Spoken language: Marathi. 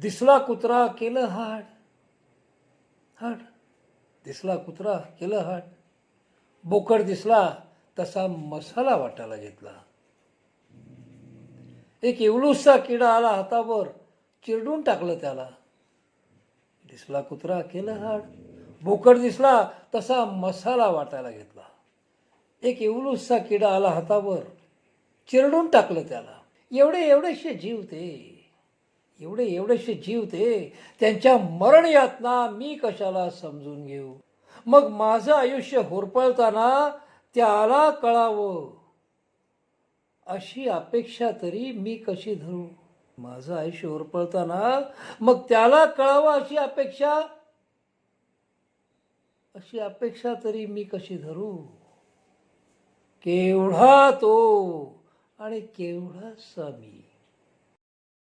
दिसला कुत्रा केलं हाड. हाड. दिसला कुत्रा केलं हाड. बोकड दिसला तसा मसाला वाटायला घेतला. एक एवलूसचा किडा आला हातावर चिरडून टाकलं त्याला. दिसला कुत्रा केलं हाड. बोकड दिसला तसा मसाला वाटायला घेतला. एक एवलूसचा किडा आला हातावर चिरडून टाकलं त्याला. एवढे एवढेसे जीव ते. एवढे एवढेसे जीव ते त्यांच्या मरण यातना मी कशाला समजून घेऊ? मग माझं आयुष्य होरपळताना त्याला कळावं. अशी अपेक्षा तरी मी कशी धरू? माझं आयुष्य होरपळताना मग त्याला कळावं अशी अपेक्षा? अशी अपेक्षा तरी मी कशी धरू? केवढा तो आणि केवढा मी